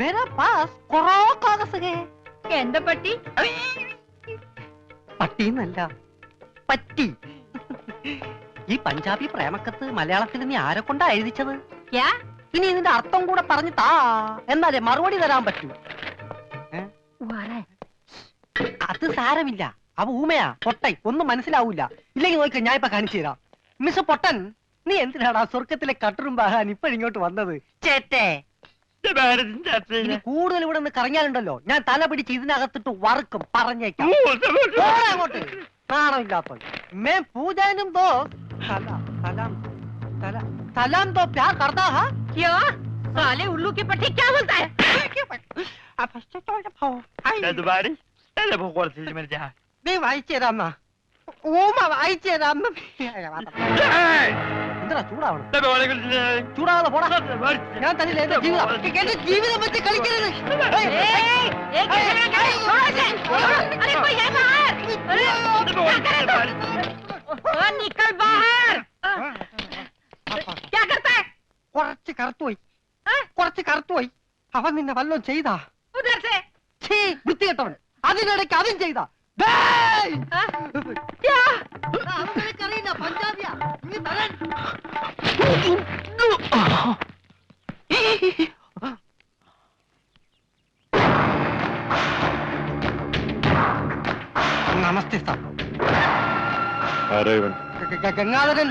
मेरा पास കൊറേ കാഗസ് ഹേ എന്താ പറ്റി പട്ടിന്നല്ല പറ്റി ഈ പഞ്ചാബി പ്രേമക്കത്ത് മലയാളത്തിൽ നീ ആരെ കൊണ്ടാ എഴുതിച്ചത് ക്യാ ഇനി ഇതിന്റെ അർത്ഥം കൂടെ പറഞ്ഞു താ എന്നാലേ മറുപടി തരാൻ പറ്റൂ വാറേ അത് സാരമില്ല അവ ഊമയാ പൊട്ടൈ ഒന്നും മനസ്സിലാവൂല ഇല്ലെങ്കിൽ നോക്ക ഞാൻ ഇപ്പൊ കാണിച്ചു തരാം മിസ് പൊട്ടൻ നീ എന്തിനാടാ സ്വർഗത്തിലെ കട്ടറും ബാഹാൻ ഇപ്പോഴിങ്ങോട്ട് വന്നത് ചേട്ടേ കൂടുതൽ ഇവിടെ നിന്ന് കറങ്ങാനുണ്ടല്ലോ. ഞാൻ തല പിടിച്ച് ഇതിനകത്തിട്ട് വറുക്കും പറഞ്ഞേക്കാം. പോടാ അങ്ങോട്ട്. നാണമില്ലാത്തവൻ. മേ പൂജാനും ദോ തല തലാം തല തലാം ദോ പ്യാർ ക്യാ साले उल्लू के पट्टे क्या बोलता है आप हंसते तो भाई दोबारा भगवान से मेरे जहाँ नहीं भाई चेरा माँ ഊമ കറുത്തുപോയി കുറച്ച് കറുത്തുപോയി അവൻ നിന്നെ വല്ലതും ചെയ്താ വൃത്തികെട്ടവൻ അതിനിടയ്ക്ക് അതും ചെയ്താ Hey! Ah! Ya! Ah, mau kali ini apa aja ya? Ini Namaste, Sir. Ada Ivan. Kakak, kakak, kakak,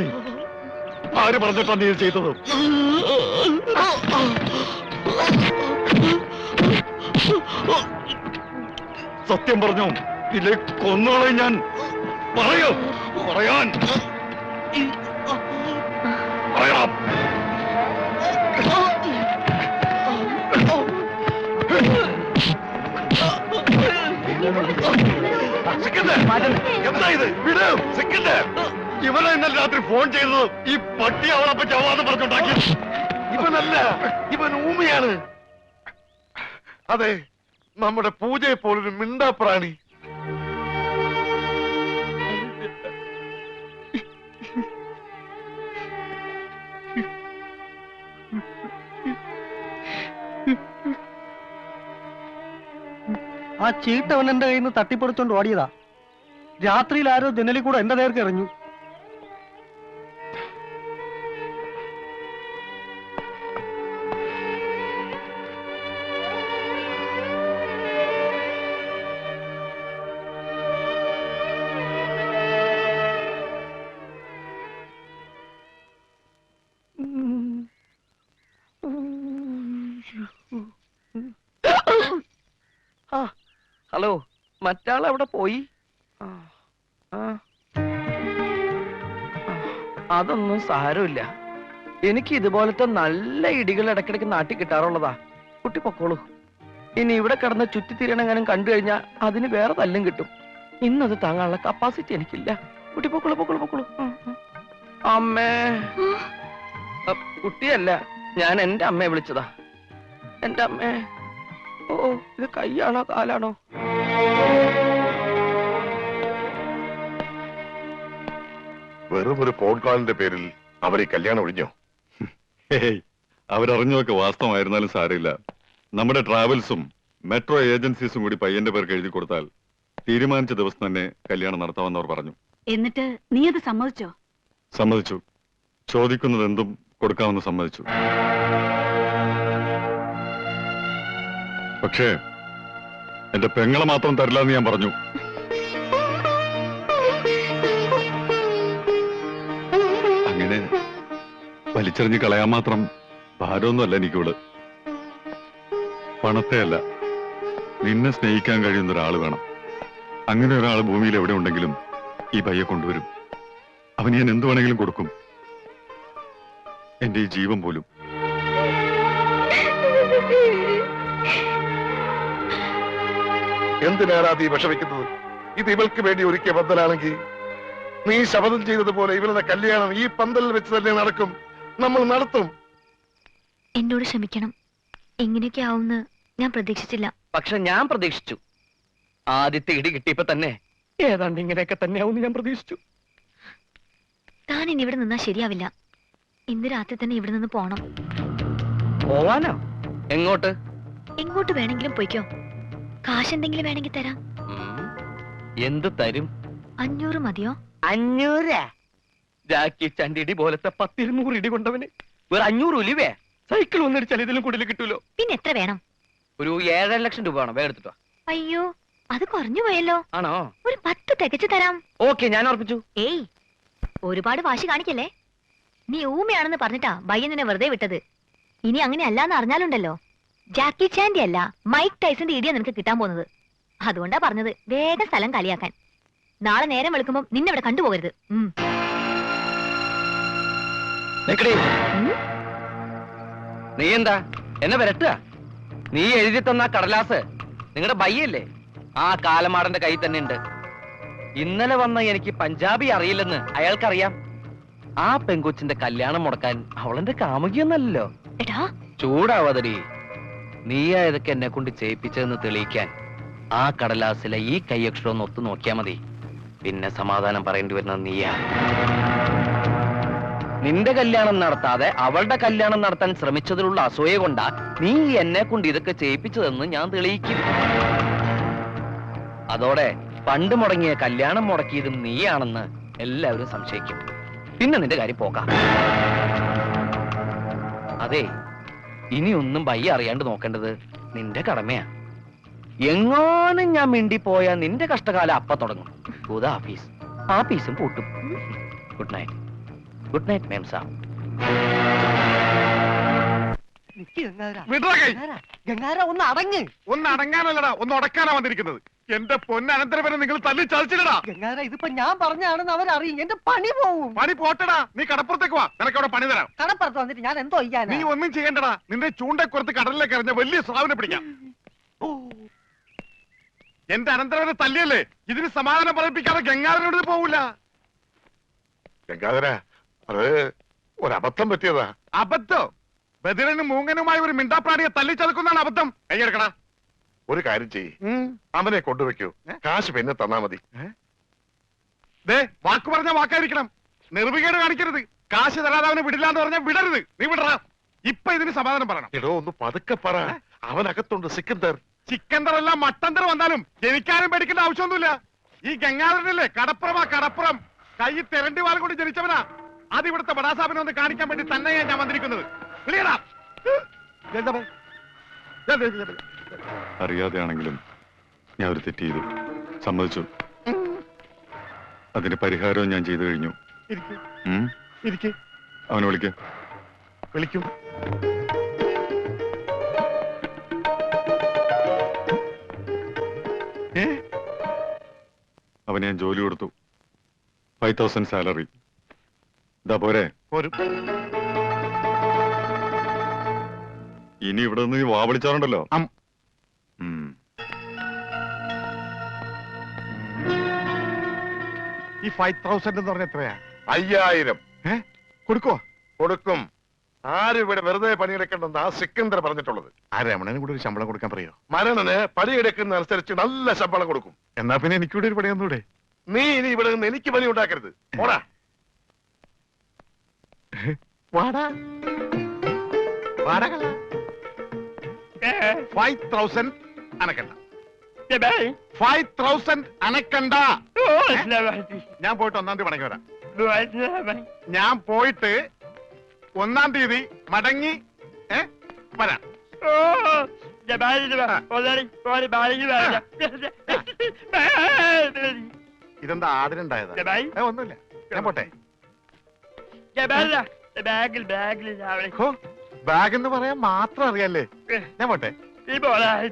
നീ? ആര് പറഞ്ഞിട്ടാ നീ ചെയ്തത്? സത്യം പറഞ്ഞു ഇല്ലേ കൊന്നോളെ ഞാൻ പറയോ പറയാൻ. പറയാം. എന്താ ഇത്? വിടും സിക്കന്ദർ. ഇവനെ ഇന്നലെ രാത്രി ഫോൺ ചെയ്തത് ഈ പട്ടി അവളെ ചവാതെ പറഞ്ഞുണ്ടാക്കി. ഇവനല്ല ഇവൻ ഊമയാണ്. അതെ നമ്മുടെ പൂജയെ പോലൊരു മിണ്ടാ പ്രാണി. ആ ചീട്ടവൻ എന്റെ കയ്യിൽ നിന്ന് തട്ടിപ്പറിച്ചോണ്ട് ഓടിയതാ. രാത്രിയിൽ ആരോ ജനലിൽ കൂടെ എന്റെ നേർക്ക് എറിഞ്ഞു. ഹലോ മറ്റാൾ അവിടെ പോയി? അതൊന്നും സാരമില്ല. എനിക്ക് ഇതുപോലത്തെ നല്ല ഇടികൾ ഇടക്കിടക്ക് നാട്ടി കിട്ടാറുള്ളതാ. കുട്ടി പൊക്കോളൂ. ഇനി ഇവിടെ കിടന്ന് ചുറ്റിത്തിരിയണെങ്ങാനും കണ്ടു കഴിഞ്ഞാൽ അതിന് വേറെ തല്ലും കിട്ടും. ഇന്നത് താങ്ങാനുള്ള കപ്പാസിറ്റി എനിക്കില്ല. കുട്ടി പൊക്കോളൂ പൊക്കോളൂ പൊക്കോളൂ. അമ്മേ. കുട്ടിയല്ല ഞാൻ എന്റെ അമ്മയെ വിളിച്ചതാ. എന്റെ അമ്മേ. ഓ ഇത് കൈയാണോ കാലാണോ? വെറും ഒരു ഫോൺ കോളിന്റെ പേരിൽ അവർ ഈ കല്യാണം ഒഴിഞ്ഞോ? അവരറിഞ്ഞതൊക്കെ വാസ്തവമായിരുന്നാലും സാരമില്ല. നമ്മുടെ ട്രാവൽസും മെട്രോ ഏജൻസീസും കൂടി പയ്യന്റെ പേർക്ക് എഴുതി കൊടുത്താൽ തീരുമാനിച്ച ദിവസം തന്നെ കല്യാണം നടത്താമെന്ന് അവർ പറഞ്ഞു. എന്നിട്ട് നീ അത് സമ്മതിച്ചോ? സമ്മതിച്ചു. ചോദിക്കുന്നത് എന്തും കൊടുക്കാമെന്ന് സമ്മതിച്ചു. പക്ഷേ എന്റെ പെങ്ങളെ മാത്രം തരില്ല എന്ന് ഞാൻ പറഞ്ഞു. അങ്ങനെ വലിച്ചെറിഞ്ഞ് കളയാൻ മാത്രം ഭാരമൊന്നുമല്ല എനിക്കിവിടെ. പണത്തെ അല്ല നിന്നെ സ്നേഹിക്കാൻ കഴിയുന്ന ഒരാൾ വേണം. അങ്ങനെ ഒരാൾ ഭൂമിയിൽ എവിടെ ഉണ്ടെങ്കിലും ഈ പയ്യെ കൊണ്ടുവരും. അവന് ഞാൻ എന്ത് വേണമെങ്കിലും കൊടുക്കും. എന്റെ ഈ ജീവൻ പോലും എന്തിനാണ് നീ വിഷമിക്കുന്നത്? ഇത് ഇവൾക്ക് വേണ്ടി ഒരുക്കിയ പന്തലാണെങ്കിൽ നീ ശപഥം ചെയ്തതുപോലെ ഇവളുടെ കല്യാണം ഈ പന്തലിൽ വെച്ച് തന്നെ നടക്കും. നമ്മൾ നടത്തും. എന്നോട് ക്ഷമിക്കണം. ഇങ്ങനെയൊക്കെ ആവുമെന്ന് ഞാൻ പ്രതീക്ഷിച്ചില്ല. പക്ഷെ ഞാൻ പ്രതീക്ഷിച്ചു. ആദ്യത്തെ ഇടി കിട്ടിയപ്പോ തന്നെ ഏതാണ്ട് ഇങ്ങനെയൊക്കെ തന്നെയാവും ഞാൻ പ്രതീക്ഷിച്ചു. താൻ ഇനി ഇവിടെ നിന്നാ ശരിയാവില്ല. ഇന്ന് രാത്രി തന്നെ ഇവിടെ നിന്ന് പോണം. പോവാനോ? എങ്ങോട്ട്? എങ്ങോട്ട് വേണമെങ്കിലും പോയിക്കോ. കാശ് എന്തെങ്കിലും വേണമെങ്കിൽ തരാം. എന്ത് തരും? അഞ്ഞൂറ് മതിയോ? അഞ്ഞൂറ്? ജാക്കി ചണ്ടിടി പോലത്തെ പത്തിരുന്നൂറ് ഇടി കൊണ്ടവന്. ഒരു അഞ്ഞൂറ് ഉലിവേ? സൈക്കിൾ ഒന്നിടിച്ചാൽ ഇതിലും കൂടുതൽ കിട്ടൂലോ? പിന്നെ എത്ര വേണം? ഒരു ഏഴര ലക്ഷം രൂപ വേണം. വേഗം അയ്യോ അത് കുറഞ്ഞു പോയല്ലോ. ആണോ? ഒരു പത്ത് തികച്ചു തരാം. ഓക്കെ ഞാൻ ഉറപ്പിച്ചു. ഏയ് ഒരുപാട് വാശി കാണിക്കല്ലേ? നീ ഊമയാണെന്ന് പറഞ്ഞിട്ടാ ബയ്യൻ നിന്നെ വെറുതെ വിട്ടത്. ഇനി അങ്ങനെ അല്ലാന്ന് അറിഞ്ഞാലുണ്ടല്ലോ. ജാക്കി ചാൻഡി അല്ല മൈക്ക് ടൈസന്റെ ഇടിയാ നിനക്ക് കിട്ടാൻ പോകുന്നത്. അതുകൊണ്ടാ പറഞ്ഞത് വേഗം സ്ഥലം കളിയാക്കാൻ നാളെ നേരം വെളുക്കുമ്പോ നിന്നെ ഇവിടെ കണ്ടുപോകരുത്? നീ എന്താ? എന്നെ വരട്ടുക? നീ എഴുതി തന്ന കടലാസ് നിങ്ങളുടെ ബയ്യല്ലേ? ആ കാലമാടന്റെ കയ്യിൽ തന്നെ ഉണ്ട് ഇന്നലെ വന്ന എനിക്ക് പഞ്ചാബി അറിയില്ലെന്ന് അയാൾക്കറിയാം. ആ പെങ്കൊച്ചിന്റെ കല്യാണം മുടക്കാൻ അവളെന്റെ കാമുകിയൊന്നല്ലോ ചൂടാവാതടി. നീയാ ഇതൊക്കെ എന്നെ കൊണ്ട് ചെയ്യിപ്പിച്ചതെന്ന് തെളിയിക്കാൻ ആ കടലാസിലെ ഈ കൈയക്ഷരം ഒന്ന് ഒത്തു നോക്കിയാ മതി. പിന്നെ സമാധാനം പറയേണ്ടി വരുന്നത് നീയാ. നിന്റെ കല്യാണം നടത്താതെ അവളുടെ കല്യാണം നടത്താൻ ശ്രമിച്ചതിലുള്ള അസൂയ കൊണ്ടാ നീ എന്നെ കൊണ്ട് ഇതൊക്കെ ചെയ്യിപ്പിച്ചതെന്ന് ഞാൻ തെളിയിക്കും. അതോടെ പണ്ട് മുടങ്ങിയ കല്യാണം മുടക്കിയതും നീയാണെന്ന് എല്ലാവരും സംശയിക്കും. പിന്നെ നിന്റെ കാര്യം പോകാം. അതെ ഇനി ഒന്നും ബയ്യ അറിയാണ്ട് നോക്കേണ്ടത് നിന്റെ കടമയാ. എങ്ങാനും ഞാൻ മിണ്ടി പോയാൽ നിന്റെ കഷ്ടകാലം അപ്പ തുടങ്ങും. ഗുഡ് ആഫീസ് ആഫീസും പൂട്ടും. Good night good night ma'am sir ഗംഗാര ഒന്ന് അടങ്ങ്. ഒന്ന് അടങ്ങാനല്ലടാ ഒന്ന് ഉടക്കാനാ വന്നിരിക്കുന്നത്. എന്റെ പൊന്നനന്തരവനെ നിങ്ങൾ തല്ലി ചതിച്ചില്ലടാ. ഗംഗാര ഇതിപ്പോ ഞാൻ പറഞ്ഞാണെന്ന് അവരറിയും. എന്റെ പണി പോവും. പണി പോട്ടടാ. നീ കടപ്പുറത്തേക്ക് വാ. നിനക്ക് അവിടെ പണി തരാം. കടപ്പുറത്ത് വന്നിട്ട് ഞാൻ എന്തോ ചെയ്യാനാ? നീ ഒന്നും ചെയ്യണ്ടടാ. നിന്റെ ചൂണ്ടക്കുറത്ത് കടലിലേക്ക് എറിഞ്ഞ വലിയ സ്രാവിനെ പിടിക്കാം. എന്റെ അനന്തരവനെ തല്ലിയല്ലേ? ഇതിന് സമാധാനം പറയിപ്പിക്കാതെ ഗംഗാധരനോട് പോവില്ല ഗംഗാധര അത് ഒരബദ്ധം പറ്റിയതാ. അബദ്ധം? ബദിരനും മൂങ്ങനുമായി ഒരു മിണ്ടാപ്രാണിയെ തല്ലി ചതക്കുന്നതാണ് അബദ്ധം. കൈയെടുക്കണ ഒരു കാര്യം ചെയ്യ്. അവനെ കൊണ്ടുവെക്കൂ കാശ് പിന്നെ തന്നാ മതി. വാക്ക് പറഞ്ഞ വാക്കായിരിക്കണം. നിർവികേട് കാണിക്കരുത്. കാശ് തരാതെ അവനെ വിടില്ലാന്ന് പറഞ്ഞാൽ വിടരുത്. നീ വിടറാ. ഇപ്പൊ ഇതിന് സമാധാനം പറയണം. എടോ ഒന്ന് പതുക്കെ പറ. അവനകത്തുണ്ട് സിക്കന്തർ സിക്കന്തർ അല്ല മട്ടന്തർ വന്നാലും ജനിക്കാനും പേടിക്കേണ്ട ആവശ്യമൊന്നുമില്ല. ഈ ഗംഗാധരനല്ലേ? കടപ്പുറമാ കടപ്പുറം. കൈ തെരണ്ടി വാൾ കൊണ്ട് ജനിച്ചവനാ. അത് ഇവിടുത്തെ ബടാസാബിനെ ഒന്ന് കാണിക്കാൻ വേണ്ടി തന്നെയാ ഞാൻ വന്നിരിക്കുന്നത്. വിളിയടാ. അറിയാതെയാണെങ്കിലും ഞാൻ ഒരു തെറ്റ് ചെയ്തു. സമ്മതിച്ചു. അതിന്റെ പരിഹാരവും ഞാൻ ചെയ്തു കഴിഞ്ഞു? അവനെ വിളിക്ക. വിളിക്കും. അവന് ഞാൻ ജോലി കൊടുത്തു. Five thousand salary. ഇതാ പോരെ. ഇനി ഇവിടെ നിന്ന് വാ ഫൈവ് തൗസൻഡ് എന്ന് പറഞ്ഞ എത്രയാ? അയ്യായിരം. ഏ? കൊടുക്കോ കൊടുക്കും. ആരും ഇവിടെ വെറുതെ പണിയെടുക്കണ്ടെന്ന് ആ സിക്കന്ദർ പറഞ്ഞിട്ടുള്ളത്. ആ രമണന് കൂടെ ഒരു ശമ്പളം കൊടുക്കാൻ പറയോ? മരണന് പണിയെടുക്കുന്ന അനുസരിച്ച് നല്ല ശമ്പളം കൊടുക്കും. എന്നാ പിന്നെ എനിക്കൂടെ ഒരു പണിയൊന്നൂടെ നീ ഇനി ഇവിടെ നിന്ന് എനിക്ക് പണി ഉണ്ടാക്കരുത്. പോടാ. വാടാ. വാടക ഫൈവ് തൗസൻഡ് അനക്കണ്ട ഫൈവ് തൗസൻഡ് അനക്കണ്ട ഞാൻ പോയിട്ട് ഒന്നാം തീയതി മടങ്ങി വരാം ഞാൻ പോയിട്ട് ഒന്നാം തീയതി മടങ്ങി ഏ? വരാം. ഇതെന്താ ആദരണ്ടായതാ ഒന്നുമില്ല. ഞാൻ പോട്ടെ. ബാഗിൽ ബാഗിൽ ബാഗ് എന്ന് പറയാൻ മാത്രം അറിയാല്ലേ? ഞാൻ പോട്ടെ. ഈ പോലായി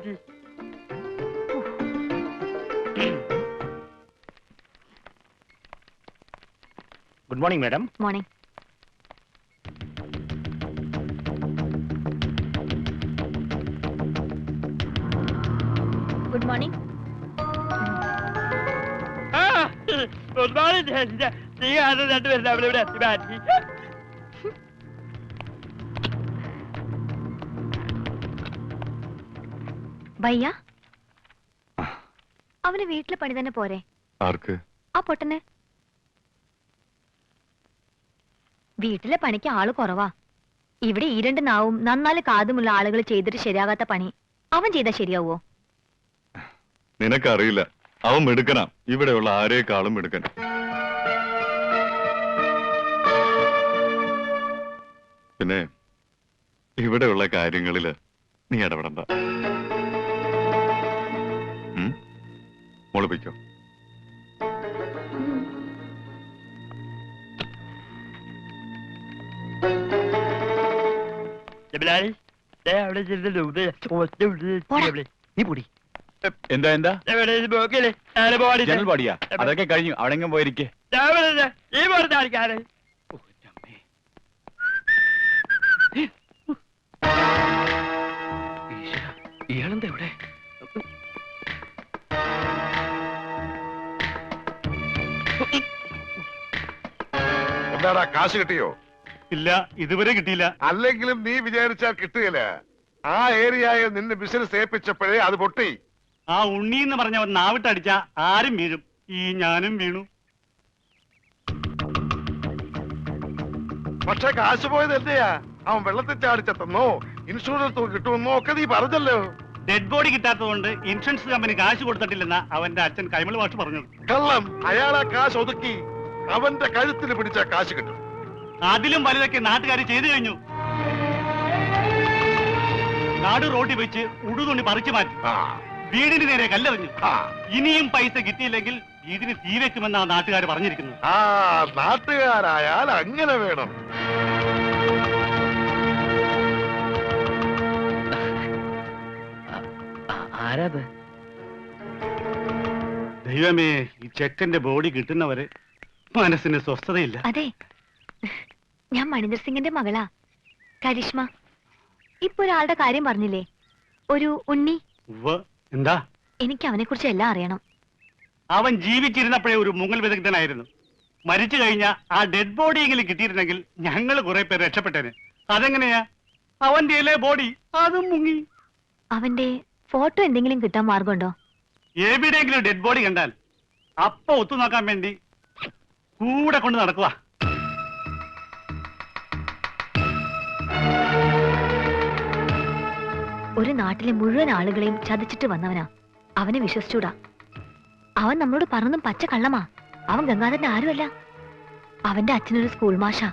good morning madam morning good morning good morning നീ കാരണം രണ്ടുപേരും അവിടെ ഇവിടെ മാറ്റി ഭയ്യ അവന് വീട്ടിലെ പണി തന്നെ പോരെ. ആർക്ക്? ആ പൊട്ടനെ. വീട്ടിലെ പണിക്ക് ആൾ കുറവാ. ഇവിടെ ഈ രണ്ട് നാവും നന്നാൽ കാതുമുള്ള ആളുകൾ ചെയ്തിട്ട് ശരിയാകാത്ത പണി. അവൻ ചെയ്താ ശരിയാവോ? നിനക്കറിയില്ല. അവൻ മിടുക്കനാ. ഇവിടെയുള്ള ആരേക്കാളും മിടുക്കൻ. പിന്നെ ഇവിടെയുള്ള കാര്യങ്ങളിൽ നീ ഇടപെടണ്ട. ഉം? നീ പൊടി എന്താ എന്താ? എവിടെ ഇത് നോക്കിയില്ലേ ഞാൻ പോടി ജനൽ പാടിയാ അതൊക്കെ കഴിഞ്ഞു. അവിടെ എങ്ങും പോയിരിക്കേ. പറഞ്ഞ ആൾക്കാര് ഇയാളെന്താ ഇവിടെ? എന്താടാ കാശ് കിട്ടിയോ? ഇല്ല ഇതുവരെ കിട്ടിയില്ല. അല്ലെങ്കിലും നീ വിചാരിച്ചാൽ കിട്ടുകയില്ല. ആ ഏരിയയിൽ നിന്ന് ബിസിനസ് ഏൽപ്പിച്ചപ്പോഴേ അത് പൊട്ടി. ആ ഉണ്ണി എന്ന് പറഞ്ഞവൻ നാവിട്ടടിച്ച ആരും വീഴും. ഈ ഞാനും വീണു. പക്ഷെ കാശ് പോയത് എന്തെയാ അവൻ വെള്ളത്തിൽ ചാടിച്ചെത്തന്നോ ഇൻഷുറൻസ് തുക കിട്ടുമെന്നോ ഒക്കെ നീ പറഞ്ഞല്ലോ. ഡെഡ് ബോഡി കിട്ടാത്തതുകൊണ്ട് ഇൻഷുറൻസ് കമ്പനി കാശ് കൊടുത്തിട്ടില്ലെന്ന അവന്റെ അച്ഛൻ കൈമൾ വാഷ് പറഞ്ഞു കള്ളം. അയാളെ കാശ് ഒതുക്കി. അവന്റെ കഴുത്തിന് പിടിച്ച കാശ് കിട്ടും. അതിലും വലുതൊക്കെ നാട്ടുകാർ ചെയ്തു കഴിഞ്ഞു. നാട് റോഡിൽ വെച്ച് ഉടുതുണി പറിച്ചു മാറ്റി. വീടിന് നേരെ കല്ലെറിഞ്ഞു. ഇനിയും പൈസ കിട്ടിയില്ലെങ്കിൽ വീടിന് തീ വെക്കുമെന്നാ നാട്ടുകാർ പറഞ്ഞിരിക്കുന്നത്. ആ നാട്ടുകാരായാൽ അങ്ങനെ വേണം. ആരാത്? ദൈവമേ ഈ ചെക്കന്റെ ബോഡി കിട്ടുന്നവരെ മനസ്സിന് സ്വസ്ഥതയില്ല. അതെ. ഞാൻ മണിന്ദർ സിംഗിന്റെ മകളാ. കരിഷ്മ ഇപ്പൊ ഒരാളുടെ കാര്യം പറഞ്ഞില്ലേ? ഒരു ഉണ്ണി. എന്താ? എനിക്ക് അവനെ കുറിച്ച് എല്ലാം അറിയണം. അവൻ ജീവിച്ചിരുന്നപ്പോഴേ ഒരു മുങ്ങൽ വിദഗ്ധനായിരുന്നു. മരിച്ചു കഴിഞ്ഞ ആ ഡെഡ് ബോഡി ബോഡിയെങ്കിലും കിട്ടിയിരുന്നെങ്കിൽ ഞങ്ങൾ കുറെ പേര് രക്ഷപ്പെട്ടേനെ. അതെങ്ങനെയാ? അവന്റെ ഇലേ ബോഡി അതും മുങ്ങി. അവന്റെ ഫോട്ടോ എന്തെങ്കിലും കിട്ടാൻ മാർഗമുണ്ടോ? എവിടെയെങ്കിലും ഡെഡ് ബോഡി കണ്ടാൽ അപ്പൊ ഒത്തു നോക്കാൻ വേണ്ടി കൂടെ കൊണ്ട് നടക്കുക ഒരു നാട്ടിലെ മുഴുവൻ ആളുകളെയും ചതിച്ചിട്ട് വന്നവനാ. അവനെ വിശ്വസിച്ചൂടാ. അവൻ നമ്മളോട് പറഞ്ഞതും പച്ച കള്ളമാ. അവൻ ഗംഗാധരൻ ആരുമല്ല. അവന്റെ അച്ഛനൊരു സ്കൂൾ മാഷാ.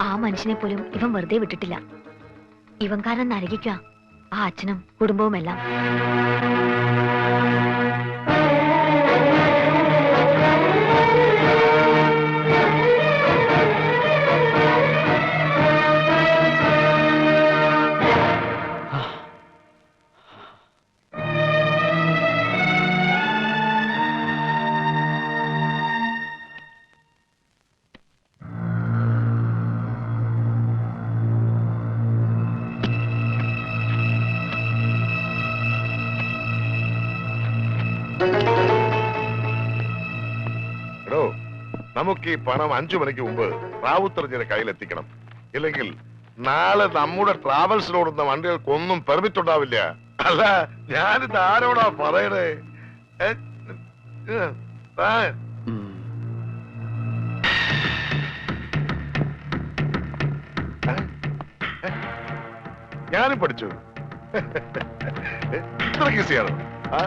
ആ മനുഷ്യനെ പോലും ഇവൻ വെറുതെ വിട്ടിട്ടില്ല. ഇവൻ കാരണം നരകിക്കുക ആ അച്ഛനും കുടുംബവും നമുക്ക് ഈ പണം അഞ്ചു മണിക്ക് മുമ്പ് റാവുത്തറിഞ്ഞിന്റെ കയ്യിലെത്തിക്കണം. ഇല്ലെങ്കിൽ നാളെ നമ്മുടെ ട്രാവൽസിലോടുന്ന വണ്ടികൾക്കൊന്നും പെർമിറ്റ് ഉണ്ടാവില്ല. അല്ല ഞാനിത് ആരോടാ പറയണേ? ഞാനും പഠിച്ചു. ഇത്രയ്ക്ക് ഈസിയാണ്. ആ.